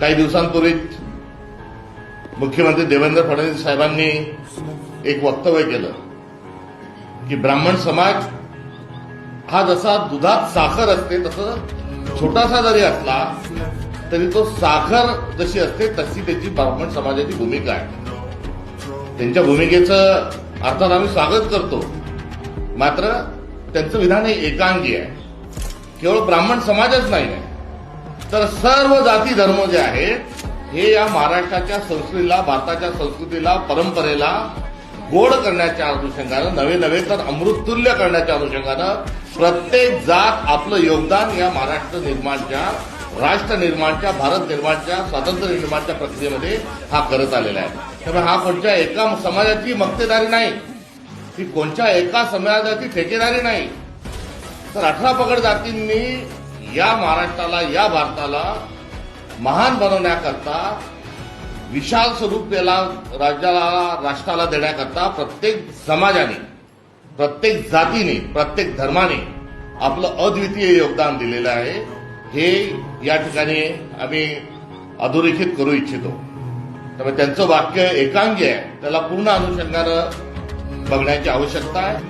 काही दिवसांपूर्वीच मुख्यमंत्री देवेंद्र फडणवीस साहेबांनी एक वक्तव्य केलं की ब्राह्मण समाज हा जसा दुधात साखर असते तसं छोटासा जरी असला तरी तो साखर जशी असते तशी त्याची ब्राह्मण समाजाची भूमिका आहे. त्यांच्या भूमिकेचं अर्थात आम्ही स्वागत करतो. मात्र त्यांचं विधान हे एकांगी आहे. केवळ ब्राह्मण समाजच नाही आहे. तर सर्व जाती धर्म जे आहेत हे या महाराष्ट्राच्या संस्कृतीला भारताच्या संस्कृतीला परंपरेला गोड करण्याच्या अनुषंगानं नवे नवे तर अमृततुल्य करण्याच्या अनुषंगानं प्रत्येक जात आपलं योगदान या महाराष्ट्र निर्माणच्या राष्ट्र निर्माणच्या भारत निर्माणच्या स्वातंत्र्य निर्माणच्या प्रक्रियेमध्ये हा करत आलेला आहे. त्यामुळे हा कोणत्या एका समाजाची मक्तेदारी नाही ती कोणत्या एका समाजाची ठेकेदारी नाही. तर अठरा पगड जातींनी या महाराष्ट्राला या भारताला महान बनवण्याकरता विशाल स्वरूप याला राज्याला राष्ट्राला देण्याकरता प्रत्येक समाजाने प्रत्येक जातीने प्रत्येक धर्माने आपलं अद्वितीय योगदान दिलेलं आहे. हे या ठिकाणी आम्ही अधोरेखित करू इच्छितो. त्यामुळे त्यांचं वाक्य एकांगी आहे. त्याला पूर्ण अनुषंगानं बघण्याची आवश्यकता आहे.